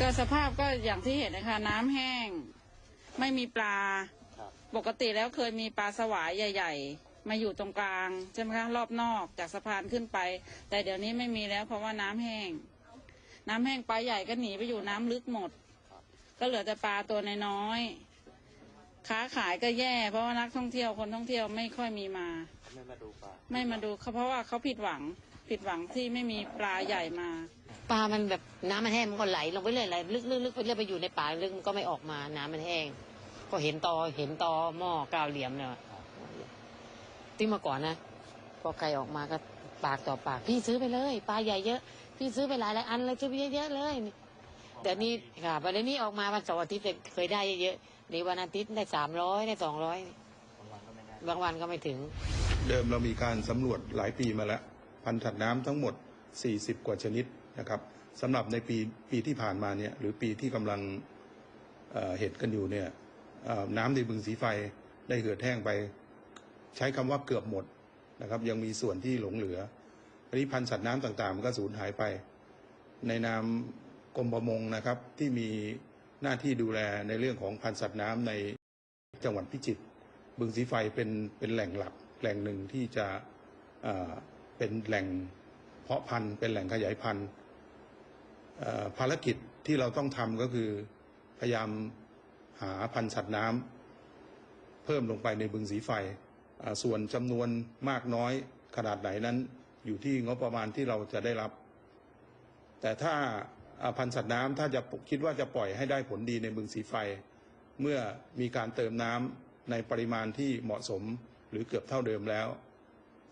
ก็สภาพก็อย่างที่เห็นนะคะ น้ำแห้ง ไม่มีปลา ครับ ปกติแล้วเคยมีปลาสวายใหญ่ ๆ มาอยู่ตรงกลางใช่ไหมคะรอบนอกจากสะพานขึ้นไป แต่เดี๋ยวนี้ไม่มีแล้วเพราะว่าน้ำแห้ง น้ำแห้งปลาใหญ่ก็หนีไปอยู่น้ำลึกหมด ก็เหลือแต่ปลาตัวน้อยๆค้าขายก็แย่ เพราะว่านักท่องเที่ยวคนท่องเที่ยวไม่ค่อยมีมา ไม่มาดูปลาไม่มาดูเขาเพราะว่าเขาผิดหวัง ผิดหวังที่ไม่มีปลาใหญ่มา ปลามันแบบน้ำมันแห้งมันก็ไหลลงไปเรื่อยไหลลึกๆลึกไปเรื่อยไปอยู่ในป่าลึกมันก็ไม่ออกมาน้ำมันแห้ง ก็เห็นตอเห็นตอหม้อก้าเหลี่ยมเนี่ยที่เมื่อก่อนนะพอใครออกมาก็ปากต่อปาก พี่ซื้อไปเลย ปลาใหญ่เยอะ พี่ซื้อไปหลายหลายอันเลยซื้อไปเยอะๆเลยเดี๋ยวนี้ค่ะประเดี๋ยวนี้ออกมาวันเสาร์อาทิตย์เคยได้เยอะๆในวันอาทิตย์ได้สามร้อยได้สองร้อยบางวันก็ไม่ได้บางวันก็ไม่ถึง เดิมเรามีการสำรวจหลายปีมาแล้ว พันธุ์สัตว์น้ำทั้งหมด 40 กว่าชนิดนะครับสำหรับในปีปีที่ผ่านมาเนี่ยหรือปีที่กำลังเเห็นกันอยู่เนี่ยน้ำในบึงสีไฟได้เหือดแห้งไป ใช้คำว่าเกือบหมดนะครับ ยังมีส่วนที่หลงเหลืออันนี้พันธุ์สัตว์น้ำต่างๆ มันก็สูญหายไป ในนามกรมประมงนะครับที่มีหน้าที่ดูแลในเรื่องของพันธุ์สัตว์น้ำในจังหวัดพิจิตรบึงสีไฟเป็นเป็นแหล่งหลักแหล่งหนึ่งที่จะเป็นแหล่ง เพาะพันธุ์เป็นแหล่งขยายพันธุ์ภารกิจที่เราต้องทำก็คือพยายามหาพันธุ์สัตว์น้ำเพิ่มลงไปในบึงสีไฟ ส่วนจำนวนมากน้อยขนาดไหนนั้น อยู่ที่งบประมาณที่เราจะได้รับ แต่ถ้าอ่าพันธุ์สัตว์น้ำถ้าจะคิดว่าจะปล่อยให้ได้ผลดีในบึงสีไฟ เมื่อมีการเติมน้ำในปริมาณที่เหมาะสมหรือเกือบเท่าเดิมแล้ว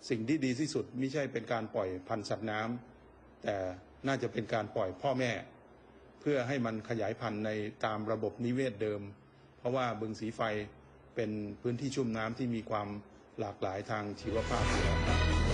สิ่งที่ดีที่สุดไม่ใช่เป็นการปล่อยพันธุ์สัตว์น้ำแต่น่าจะเป็นการปล่อยพ่อแม่ เพื่อให้มันขยายพันธุ์ในตามระบบนิเวศเดิม เพราะว่าบึงสีไฟเป็นพื้นที่ชุ่มน้ำที่มีความหลากหลายทางชีวภาพอยู่แล้ว